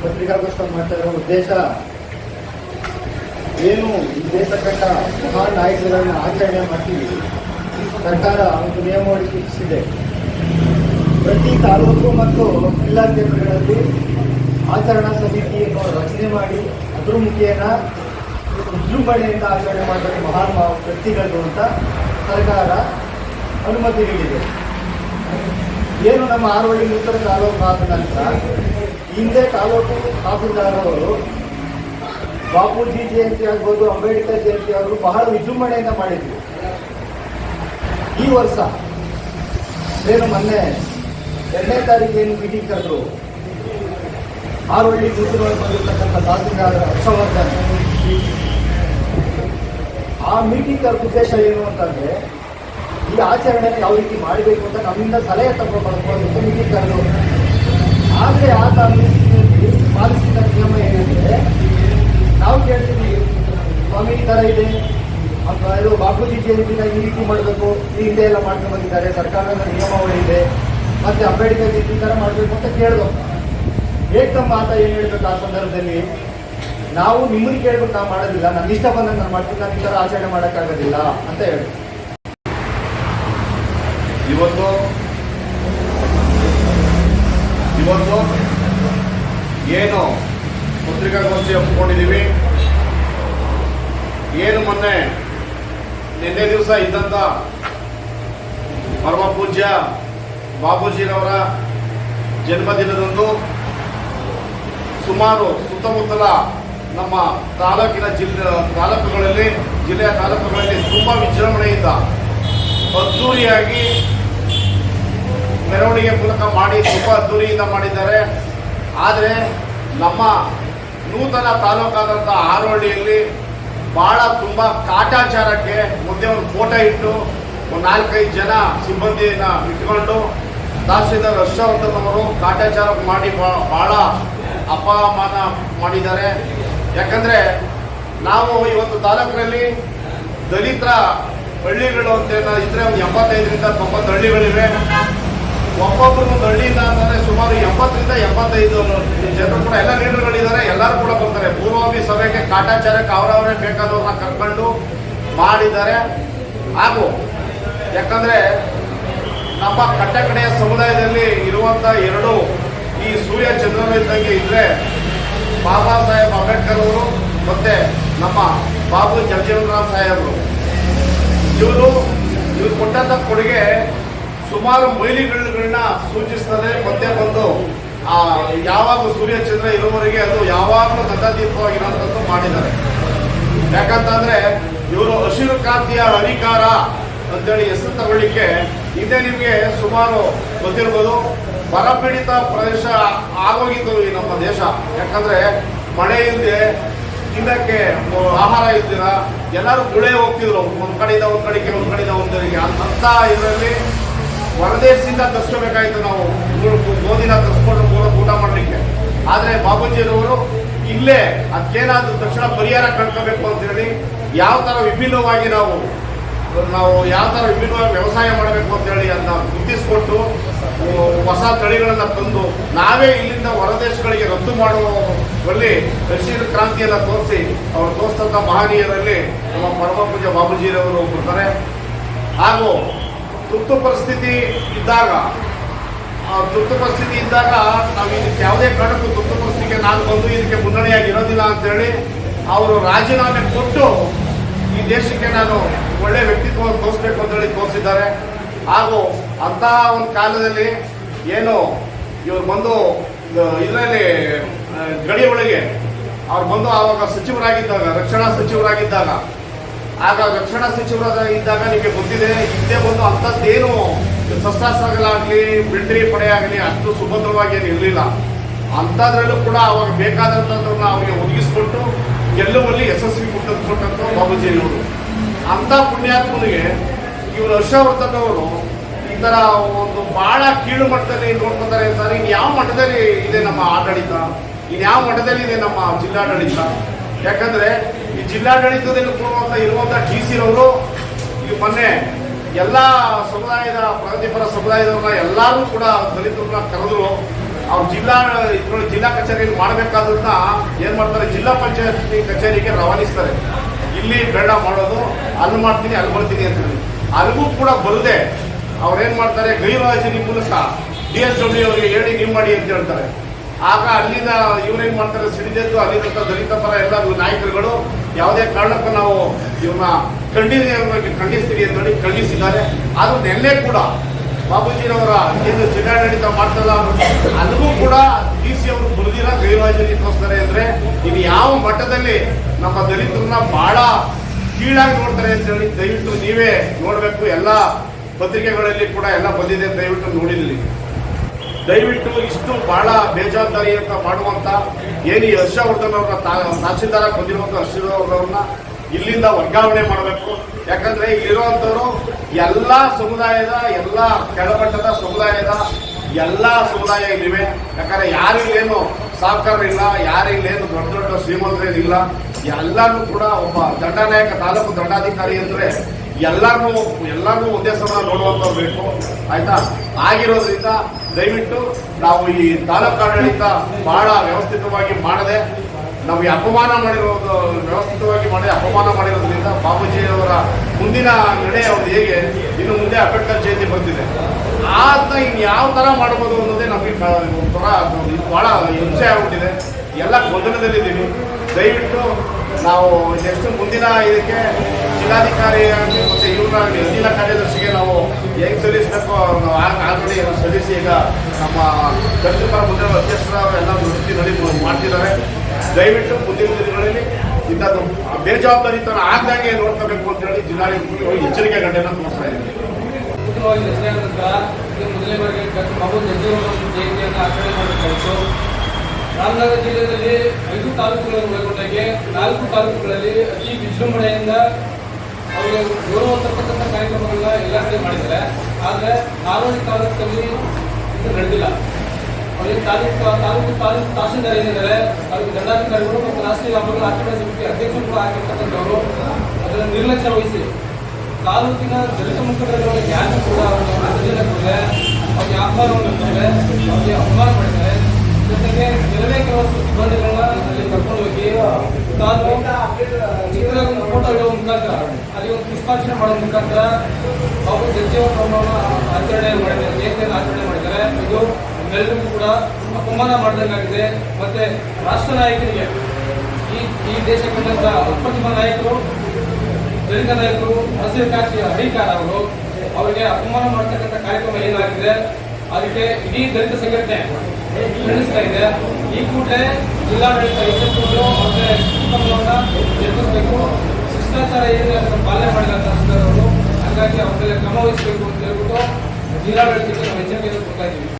ಪತ್ರಿಕಾಗೋಷ್ಠಿ ಮಾಡ್ತಾ ಇರೋ ಉದ್ದೇಶ ಏನು ಈ ದೇಶ ನಾಯಕರನ್ನು ಮಹಾನ್ ನಾಯಕರುಗಳನ್ನ ಆಚರಣೆ ಮಾಡ್ತೀವಿ ಸರ್ಕಾರ ಒಂದು ನಿಯಮಾವಳಿ ಸೂಚಿಸಿದೆ ಪ್ರತಿ ತಾಲೂಕು ಮತ್ತು ಜಿಲ್ಲಾ ಕೇಂದ್ರಗಳಲ್ಲಿ ಆಚರಣಾ ಸಮಿತಿಯನ್ನು ರಚನೆ ಮಾಡಿ ಅದ್ರ ಮುಖೇನ ವಿಜೃಂಭಣೆಯಿಂದ ಆಚರಣೆ ಮಾಡಬೇಕು ಮಹಾನ್ ವ್ಯಕ್ತಿಗಳು ಅಂತ ಸರ್ಕಾರ ಅನುಮತಿ ನೀಡಿದೆ. ಏನು ನಮ್ಮ ಆರೋಗ್ಯ ನೂತನ ತಾಲೂಕು ಆದ ನಂತರ ಹಿಂದೆ ತಾಲೂಕು ತಹಸೀಲ್ದಾರವರು ಬಾಪೂಜಿ ಜಯಂತಿ ಆಗ್ಬೋದು, ಅಂಬೇಡ್ಕರ್ ಜಯಂತಿ ಅವರು ಬಹಳ ವಿಜೃಂಭಣೆಯಿಂದ ಮಾಡಿದ್ರು. ಈ ವರ್ಷ ಏನು ಮೊನ್ನೆ ಎರಡನೇ ತಾರೀಕು ಏನು ಮೀಟಿಂಗ್ ಕರೆದ್ರು. ಆರೋಳ್ಳಿ ನೂತನವಾಗಿ ಬಂದಿರತಕ್ಕಂಥ ತಹಸೀಲ್ದಾರರ ಹರ್ಷವರ್ಧನ್. ಆ ಮೀಟಿಂಗ್ ಉದ್ದೇಶ ಏನು ಅಂತಂದ್ರೆ ಈ ಆಚರಣೆಯನ್ನು ಯಾವ ರೀತಿ ಮಾಡಬೇಕು ಅಂತ ನಮ್ಮಿಂದ ಸಲಹೆ ತಗೊಂಡು ಮೀಟಿಂಗ್ ಕರೆದು ಆದರೆ ಆ ತಾಲೂಕಿನಲ್ಲಿ ಪಾಲಿಸಿದ ನಿಯಮ ಏನಂದ್ರೆ, ನಾವು ಕೇಳ್ತೀವಿ, ಸ್ವಾಮಿ ಈ ಥರ ಇದೆ ಅಥವಾ ಇದು ಬಾಪೂಜಿ ಜಯಂತಿನ ಈ ರೀತಿ ಮಾಡಬೇಕು, ಈ ಹಿಂದೆ ಎಲ್ಲ ಮಾಡ್ಕೊಂಡು ಬಂದಿದ್ದಾರೆ, ಸರ್ಕಾರದ ನಿಯಮಗಳಿದೆ ಇದೆ ಮತ್ತೆ ಅಂಬೇಡ್ಕರ್ ಜಯಂತಿ ಥರ ಮಾಡಬೇಕು ಅಂತ ಕೇಳಿದ್ರು ಏಕ ಮಾತ ಏನು ಹೇಳ್ಬೇಕು ಆ ಸಂದರ್ಭದಲ್ಲಿ? ನಾವು ನಿಮ್ಮನ್ನ ಕೇಳ್ಬೇಕು, ನಾವು ಮಾಡೋದಿಲ್ಲ, ನನ್ನ ಇಷ್ಟ ಬಂದಂಗೆ ನಾನು ಮಾಡ್ತೀನಿ, ನಾನು ಈ ಥರ ಆಚರಣೆ ಮಾಡೋಕ್ಕಾಗೋದಿಲ್ಲ ಅಂತ ಹೇಳಿ ಇವತ್ತು ಇವತ್ತು ಏನು ಪತ್ರಿಕಾಗೋಷ್ಠಿ ಒಪ್ಪಿಕೊಂಡಿದ್ದೀವಿ ಏನು ಮೊನ್ನೆ, ನಿನ್ನೆ ದಿವಸ ಇದ್ದಂಥ ಪರಮ ಪೂಜ್ಯ ಬಾಬೂಜಿರವರ ಜನ್ಮದಿನದಂದು ಸುಮಾರು ಸುತ್ತಮುತ್ತಲ ನಮ್ಮ ತಾಲೂಕಿನ ಜಿಲ್ಲೆ, ತಾಲೂಕುಗಳಲ್ಲಿ, ಜಿಲ್ಲೆಯ ತಾಲೂಕುಗಳಲ್ಲಿ ತುಂಬ ವಿಜೃಂಭಣೆಯಿಂದ ಅದ್ದೂರಿಯಾಗಿ ಮೆರವಣಿಗೆ ಮೂಲಕ ಮಾಡಿ ತುಂಬ ಅದ್ದೂರಿಯಿಂದ ಮಾಡಿದ್ದಾರೆ. ಆದರೆ ನಮ್ಮ ನೂತನ ತಾಲೂಕಾದಂಥ ಆರೋಹಳ್ಳಿಯಲ್ಲಿ ಭಾಳ ತುಂಬ ಕಾಟಾಚಾರಕ್ಕೆ ಮುಂದೆ ಒಂದು ಫೋಟೋ ಇಟ್ಟು ಒಂದು ನಾಲ್ಕೈದು ಜನ ಸಿಬ್ಬಂದಿಯನ್ನು ಇಟ್ಕೊಂಡು ತಹಸೀಲ್ದಾರ್ ಹರ್ಷವರ್ಧನ್ ಅವರು ಕಾಟಾಚಾರ ಮಾಡಿ ಭಾಳ ಅಪಮಾನ ಮಾಡಿದ್ದಾರೆ. ಯಾಕಂದರೆ ನಾವು ಇವತ್ತು ತಾಲೂಕಿನಲ್ಲಿ ದಲಿತರ ಹಳ್ಳಿಗಳು ಅಂತ ಇದ್ರೆ ಒಂದು ಎಂಬತ್ತೈದರಿಂದ ತೊಂಬತ್ತು ಹಳ್ಳಿಗಳಿವೆ. ಒಬ್ಬೊಬ್ರು ಒಂದು ಹಳ್ಳಿಯಿಂದ ಅಂತಂದ್ರೆ ಸುಮಾರು ಎಂಬತ್ತರಿಂದ ಎಂಬತ್ತೈದು ಜನರು ಕೂಡ ಎಲ್ಲ ಲೀಡರ್ಗಳಿದ್ದಾರೆ ಎಲ್ಲರೂ ಕೂಡ ಬರ್ತಾರೆ. ಪೂರ್ವಾಭಿ ಸಭೆಗೆ ಕಾಟಾಚಾರಕ್ಕೆ ಅವರವರೇ ಬೇಕಾದವ್ರನ್ನ ಕರ್ಕೊಂಡು ಮಾಡಿದ್ದಾರೆ. ಹಾಗೂ ಯಾಕಂದ್ರೆ ನಮ್ಮ ಕಟ್ಟಕಡೆಯ ಸಮುದಾಯದಲ್ಲಿ ಇರುವಂತ ಎರಡು ಈ ಸೂರ್ಯ ಚಂದ್ರನ ಇದ್ದಂಗೆ ಇದ್ರೆ ಬಾಬಾ ಸಾಹೇಬ್ ಅಂಬೇಡ್ಕರ್ ಅವರು ಮತ್ತೆ ನಮ್ಮ ಬಾಬು ಜಗಜೀವನರಾಮ್ ಸಾಹೇಬರು. ಇವರು, ಇವ್ರು ಕೊಟ್ಟಂತ ಕೊಡುಗೆ ಸುಮಾರು ಮೈಲಿಗಳನ್ನ ಸೂಚಿಸ್ತದೆ. ಮತ್ತೆ ಬಂದು, ಆ, ಯಾವಾಗ ಸೂರ್ಯ ಚಂದ್ರ ಇರುವವರೆಗೆ ಅದು ಯಾವಾಗಲೂ ಗಂಧಾದೀಪವಾಗಿರೋಂಥದ್ದು ಮಾಡಿದ್ದಾರೆ. ಯಾಕಂತಂದ್ರೆ, ಇವರು ಹಸಿರು ಕ್ರಾಂತಿಯ ಅಧಿಕಾರ ಅಂತೇಳಿ ಹೆಸರು ತಗೊಳ್ಳಿಕ್ಕೆ ಹಿಂದೆ ನಿಮಗೆ ಸುಮಾರು ಗೊತ್ತಿರ್ಬೋದು. ಬರಪೀಡಿತ ಪ್ರದೇಶ ಆಗೋಗಿತ್ತು ಈ ನಮ್ಮ ದೇಶ. ಯಾಕಂದ್ರೆ, ಮಳೆ ಇಲ್ಲದೆ ತಿನ್ನಕ್ಕೆ ಆಹಾರ ಇದ್ದೀರ ಎಲ್ಲರೂ ಗುಳೆ ಹೋಗ್ತಿದ್ರು. ಒಂದ್ ಕಡೆಯಿಂದ ಒಂದ್ ಕಡೆಗೆ, ಒಂದ್ ಕಡೆಯಿಂದ ಒಂದ್ ಕಡೆಗೆ. ಅಂತ ಇದರಲ್ಲಿ ಹೊರದೇಶದಿಂದ ತರಿಸ್ಕೋಬೇಕಾಯ್ತು ನಾವು. ಗೋಧಿನ ತರಿಸ್ಕೊಂಡು ಊಟ ಮಾಡಲಿಕ್ಕೆ. ಆದರೆ ಬಾಬುಜಿಯವರು ಇಲ್ಲೇ ಅದಕ್ಕೇನಾದ್ರೂ ತಕ್ಷಣ ಪರಿಹಾರ ಕಂಡ್ಕೋಬೇಕು ಅಂತ ಹೇಳಿ ಯಾವ ಥರ ವಿಭಿನ್ನವಾಗಿ ನಾವು ನಾವು ಯಾವ ಥರ ವಿಭಿನ್ನವಾಗಿ ವ್ಯವಸಾಯ ಮಾಡಬೇಕು ಅಂತ ಹೇಳಿ ಅದನ್ನ ಗುರುತಿಸ್ಕೊಟ್ಟು ಹೊಸ ತಳಿಗಳನ್ನು ತಂದು ನಾವೇ ಇಲ್ಲಿಂದ ಹೊರದೇಶಗಳಿಗೆ ರದ್ದು ಮಾಡುವಲ್ಲಿ ಹಸಿರು ಕ್ರಾಂತಿಯನ್ನ ತೋರಿಸಿ ಅವರು ತೋರಿಸ್ತಂತ ಮಹನೀಯರಲ್ಲಿ ನಮ್ಮ ಪರಮ ಪೂಜೆ ಬಾಬುಜಿಯವರು ಬರ್ತಾರೆ ಹಾಗೂ ತುರ್ತು ಪರಿಸ್ಥಿತಿ ಇದ್ದಾಗ ತುರ್ತು ಪರಿಸ್ಥಿತಿ ಇದ್ದಾಗ ನಾವು ಇದಕ್ಕೆ ಯಾವುದೇ ಕಾರಣಕ್ಕೂ ತುರ್ತು ಪರಿಸ್ಥಿತಿಗೆ ನಾನು ಬಂದು ಇದಕ್ಕೆ ಮುನ್ನಡೆಯಾಗಿ ಇರೋದಿಲ್ಲ ಅಂತೇಳಿ ಅವರು ರಾಜೀನಾಮೆ ಕೊಟ್ಟು ಈ ದೇಶಕ್ಕೆ ನಾನು ಒಳ್ಳೆ ವ್ಯಕ್ತಿತ್ವವನ್ನು ತೋರಿಸ್ಬೇಕು ಅಂತೇಳಿ ತೋರಿಸಿದ್ದಾರೆ. ಹಾಗೂ ಅಂತಹ ಒಂದು ಕಾಲದಲ್ಲಿ ಏನು ಇವರು ಬಂದು ಇದರಲ್ಲಿ ಗಡಿಯ ಒಳಗೆ ಅವ್ರು ಬಂದು ಆವಾಗ ಸಚಿವರಾಗಿದ್ದಾಗ, ರಕ್ಷಣಾ ಸಚಿವರಾಗಿದ್ದಾಗ ಆಗ ರಕ್ಷಣಾ ಸಚಿವರಾದ ಇದ್ದಾಗ ನಿಮಗೆ ಗೊತ್ತಿದೆ, ಹಿಂದೆ ಬಂದು ಅಂಥದ್ದೇನು ಶಸ್ತ್ರಾಸ್ತ್ರಗಳಾಗಲಿ ಮಿಲಿಟರಿ ಪಡೆ ಆಗಲಿ ಅಷ್ಟು ಸುಭದ್ರವಾಗಿ ಏನು ಇರಲಿಲ್ಲ. ಅಂಥದ್ರಲ್ಲೂ ಕೂಡ ಅವಾಗ ಬೇಕಾದಂಥದ್ರನ್ನ ಅವರಿಗೆ ಒದಗಿಸ್ಕೊಟ್ಟು ಗೆಲ್ಲುವಲ್ಲಿ ಯಶಸ್ವಿ ಕೊಟ್ಟಂತ ಬಾಬುಜಿಯವರು ಅಂಥ ಪುಣ್ಯಾತ್ಮನಿಗೆ ಇವರು ಹರ್ಷವರ್ಧನ್ ಅವರು ಈ ಥರ ಒಂದು ಬಹಳ ಕೀಳು ಮಟ್ಟದಲ್ಲಿ ನೋಡ್ಕೊತಾರೆ ಅಂತಾರೆ. ಇನ್ನು ಯಾವ ಮಟ್ಟದಲ್ಲಿ ಇದೆ ನಮ್ಮ ಆಡಳಿತ? ಇನ್ಯಾವ ಯಾವ ಮಟ್ಟದಲ್ಲಿ ಇದೆ ನಮ್ಮ ಜಿಲ್ಲಾಡಳಿತ? ಯಾಕಂದ್ರೆ ಈ ಜಿಲ್ಲಾಡಳಿತದಲ್ಲಿ ಕೊಡುವಂತ ಇರುವಂತ ಡಿ ಸಿ ರವರು ಈಗ ಮೊನ್ನೆ ಎಲ್ಲಾ ಸಮುದಾಯದ, ಪ್ರಗತಿಪರ ಸಮುದಾಯದವ್ರನ್ನ ಎಲ್ಲಾರು ಕೂಡ ದಲಿತರನ್ನ ಕರೆದ್ರು ಅವ್ರು ಜಿಲ್ಲಾ ಜಿಲ್ಲಾ ಕಚೇರಿಯಲ್ಲಿ ಮಾಡಬೇಕಾದಂತ ಏನ್ ಮಾಡ್ತಾರೆ, ಜಿಲ್ಲಾ ಪಂಚಾಯತ್ ಕಚೇರಿಗೆ ರವಾನಿಸ್ತಾರೆ. ಇಲ್ಲಿ ಬೇಡ ಮಾಡೋದು, ಅಲ್ಲಿ ಮಾಡ್ತೀನಿ, ಅಲ್ಲಿ ಬರ್ತೀನಿ ಅಂತ ಹೇಳಿ. ಅಲ್ಲಿಗೂ ಕೂಡ ಬರದೆ ಅವ್ರೇನ್ ಮಾಡ್ತಾರೆ, ಗೈರು ಹಾಜರಿ ಮೂಲಕ ಡಿ ಎಸ್ ಡಬ್ಲ್ಯೂ ಅವರಿಗೆ ಹೇಳಿ, ನೀವು ಮಾಡಿ ಅಂತ ಹೇಳ್ತಾರೆ. ಆಗ ಅಲ್ಲಿನ ಇವ್ರೇನ್ ಮಾಡ್ತಾರೆ? ಸಿಡಿದೆದ್ದು ಅಲ್ಲಿರುವಂತ ದಲಿತ ಪರ ಎಲ್ಲ ನಾಯಕರುಗಳು ಯಾವುದೇ ಕಾರಣಕ್ಕೂ ನಾವು ಇವ್ರನ್ನ ಖಂಡಿತ ಖಂಡಿಸ್ತೀವಿ ಅಂತ ಹೇಳಿ ಖಂಡಿಸಿದ್ದಾರೆ. ಅದು ನಿನ್ನೆ ಕೂಡ ಬಾಬೂಜಿನವರ ಏನು ಜಿಲ್ಲಾಡಳಿತ ಮಾಡ್ತಲ್ಲ ಅದಕ್ಕೂ ಕೂಡ ಡಿ ಸಿ ಅವರು ಬುರ್ದಿರ ಗೈರಾಜರಿ ತೋರಿಸ್ತಾರೆ ಅಂದ್ರೆ ಇನ್ನು ಯಾವ ಮಟ್ಟದಲ್ಲಿ ನಮ್ಮ ದಲಿತರನ್ನ ಬಹಳ ಕೀಳಾಗಿ ನೋಡ್ತಾರೆ ಅಂತ ಹೇಳಿ ದಯವಿಟ್ಟು ನೀವೇ ನೋಡಬೇಕು. ಎಲ್ಲ ಪತ್ರಿಕೆಗಳಲ್ಲಿ ಕೂಡ ಎಲ್ಲ ಬಂದಿದೆ ದಯವಿಟ್ಟು ನೋಡಿದ್ರಿ ದಯವಿಟ್ಟು ಇಷ್ಟು ಬಹಳ ಬೇಜವಾಬ್ದಾರಿಯಿಂದ ಮಾಡುವಂತ ಏನು ಹರ್ಷವರ್ಧನ್ ಅವರ ತಹಸೀಲ್ದಾರ ಬಂದಿರುವಂತ ಹರ್ಷವರ್ಧನ್ ಇಲ್ಲಿಂದ ವರ್ಗಾವಣೆ ಮಾಡಬೇಕು. ಯಾಕಂದ್ರೆ ಇಲ್ಲಿರುವಂತವರು ಎಲ್ಲಾ ಸಮುದಾಯದ, ಎಲ್ಲಾ ಕೆಳಮಟ್ಟದ ಸಮುದಾಯದ ಎಲ್ಲಾ ಸಮುದಾಯ ಇಲ್ಲಿವೆ. ಯಾಕಂದ್ರೆ ಯಾರಿಲ್ಲೇನು ಸಾಹುಕಾರ ಇಲ್ಲ ಯಾರಿಲ್ಲೇನು ದೊಡ್ಡ ದೊಡ್ಡ ಶ್ರೀಮಂತರೇನಿಲ್ಲ ಎಲ್ಲರೂ ಕೂಡ ಒಬ್ಬ ದಂಡನಾಯಕ, ತಾಲೂಕು ದಂಡಾಧಿಕಾರಿ ಅಂದ್ರೆ ಎಲ್ಲಾರ್ನು ಎಲ್ಲರನ್ನೂ ಒಂದೇ ಸಮ ನೋಡುವಂತವ್ರು ಬೇಕು. ಆಯ್ತಾ? ಆಗಿರೋದ್ರಿಂದ ದಯವಿಟ್ಟು ನಾವು ಈ ತಾಲೂಕು ಆಡಳಿತ ಬಹಳ ವ್ಯವಸ್ಥಿತವಾಗಿ ಮಾಡದೆ, ನಾವು ಅಪಮಾನ ಮಾಡಿರೋದು ವ್ಯವಸ್ಥಿತವಾಗಿ ಮಾಡಿ ಅಪಮಾನ ಮಾಡಿರೋದ್ರಿಂದ ಬಾಬುಜಿಯವರ ಮುಂದಿನ ನಡೆ ಅವ್ರು ಹೇಗೆ, ಇನ್ನು ಮುಂದೆ ಅಂಬೇಡ್ಕರ್ ಜಯಂತಿ ಬಂದಿದೆ. ಆತ ಇನ್ ಯಾವ ತರ ಮಾಡ್ಬೋದು ಅನ್ನೋದೇ ನಮಗೆ ಒಂಥರ ಬಹಳ ಹಿಂಸೆ ಆಗ್ಬಿಟ್ಟಿದೆ. ಎಲ್ಲ ಗೊಂದಲದಲ್ಲಿದ್ದೀವಿ. ದಯವಿಟ್ಟು ನಾವು ನೆಕ್ಸ್ಟ್ ಮುಂದಿನ ಇದಕ್ಕೆ ಜಿಲ್ಲಾಧಿಕಾರಿ ಆಗಲಿ ಮತ್ತೆ ಇವ್ರನ್ನ ಜಿಲ್ಲಾ ಕಾರ್ಯದರ್ಶಿಗೆ ನಾವು ಹೆಂಗ್ ಸಲ್ಲಿಸಬೇಕು ಆಲ್ರೆಡಿ ಸಲ್ಲಿಸಿ ಈಗ ನಮ್ಮ ದಲಿತರ ಮುಂದೆ ಅಧ್ಯಕ್ಷರ ಎಲ್ಲ ವೃತ್ತಿ ನಡಿ ಮಾಡ್ತಿದ್ದಾರೆ. ದಯವಿಟ್ಟು ಮುಂದಿನ ದಿನಗಳಲ್ಲಿ ಇಂಥದ್ದು ಬೇಜವಾಬ್ದಾರಿತನ ಆಗ್ದಾಗೆ ನೋಡ್ಕೋಬೇಕು ಅಂತ ಹೇಳಿ ಜಿಲ್ಲಾಧಿಕಾರಿ ಎಚ್ಚರಿಕೆ ಗಂಟೆನ ತೋರಿಸ್ತಾ ಇದ್ದೀವಿ ಆಚರಣೆ ಮಾಡಬೇಕಾಯಿತು ರಾಮನಗರ ಜಿಲ್ಲೆಯಲ್ಲಿ ಐದು ತಾಲೂಕುಗಳನ್ನು ಒಳಗೊಂಡಾಗೆ ನಾಲ್ಕು ತಾಲೂಕುಗಳಲ್ಲಿ ಅತಿ ವಿಜೃಂಭಣೆಯಿಂದ ಅವರಿಗೆ ಗೌರವ ತರ್ತಕ್ಕಂಥ ಕಾರ್ಯಕ್ರಮಗಳನ್ನ ಎಲ್ಲ ಕಡೆ ಮಾಡಿದ್ದಾರೆ. ಆದರೆ ಆರೋಗ್ಯ ತಾಲೂಕಲ್ಲಿ ಇದು ನಡೆದಿಲ್ಲ. ಅವರಿಗೆ ತಾಲೂಕು ತಾಲೂಕು ತಾಲೂಕು ತಹಸೀಲ್ದಾರ್ ಏನಿದ್ದಾರೆ ತಾಲೂಕು ದಂಡಾಧಿಕಾರಿಗಳು ಮತ್ತು ರಾಷ್ಟ್ರೀಯ ಹಬ್ಬಗಳ ಆಚರಣೆ ಸಮಿತಿ ಅಧ್ಯಕ್ಷರು ಕೂಡ ಆಗಿರ್ತಕ್ಕಂಥವರು. ಅದನ್ನು ನಿರ್ಲಕ್ಷ್ಯ ವಹಿಸಿ. ತಾಲೂಕಿನ ದಲಿತ ಮುಖಂಡರುಗಳಿಗೆ ಯಾರು ಕೂಡ ಅವರಿಗೆ ಆಹ್ವಾನವನ್ನು ಅವ್ರಿಗೆ ಅವಮಾನ ಮಾಡಿದ್ದಾರೆ. ಜೊತೆಗೆ ಕೆಲವೇ ಕೆಲವು ಸಿಬ್ಬಂದಿಗಳನ್ನ ಅಲ್ಲಿ ಕರ್ಕೊಂಡು ಹೋಗಿ ತಾನು ಚಿಕ್ಕದಾಗಿ ಒಂದು ಫೋಟೋ ಇಡುವ ಮುಖಾಂತರ, ಅಲ್ಲಿ ಒಂದು ಪುಷ್ಪಾರ್ಚನೆ ಮಾಡೋ ಮುಖಾಂತರ ಅವರು ಜಗಜೀವನ ಆಚರಣೆ ಮಾಡಿದ್ದಾರೆ ಜಯಂತಿಯನ್ನು ಆಚರಣೆ ಮಾಡಿದ್ದಾರೆ. ಇದು ಎಲ್ಲರಿಗೂ ಕೂಡ ಅಪಮಾನ ಮಾಡಿದಂಗಾಗಿದೆ. ಮತ್ತೆ ರಾಷ್ಟ್ರ ನಾಯಕರಿಗೆ, ಈ ಈ ದೇಶ ಕಂಡಂತ ಅಪ್ರತಿಮ ನಾಯಕರು, ದಲಿತ ನಾಯಕರು, ಹಸಿರು ಕಾಶಿಯ ಅಧಿಕಾರ ಅವರು, ಅವರಿಗೆ ಅಪಮಾನ ಮಾಡ್ತಕ್ಕಂಥ ಕಾರ್ಯಕ್ರಮ ಏನಾಗಿದೆ? ಅದಕ್ಕೆ ಇಡೀ ದಲಿತ ಸಂಘಟನೆ ಖಂಡಿಸ್ತಾ ಇದೆ. ಈ ಕೂಡಲೇ ಜಿಲ್ಲಾಡಳಿತ ಎಚ್ಚೆತ್ತುಕೊಂಡು ಮತ್ತೆ ಶಿಸ್ತುಕ್ರಮವನ್ನ ಎದುರಿಸಬೇಕು. ಶಿಷ್ಟಾಚಾರ ಏನಿದೆ ಅದನ್ನು ಪಾಲನೆ ಮಾಡಿಲ್ಲ ತಹಸೀಲ್ದಾರ್ ಅವರು, ಹಾಗಾಗಿ ಅವ್ರ ಮೇಲೆ ಕ್ರಮ ವಹಿಸಬೇಕು ಅಂತ ಹೇಳ್ಬಿಟ್ಟು ಜಿಲ್ಲಾಡಳಿತಕ್ಕೆ ನಾವು ಎಚ್ಚರಿಕೆಯನ್ನು ಕೊಡ್ತಾ ಇದ್ದೀವಿ.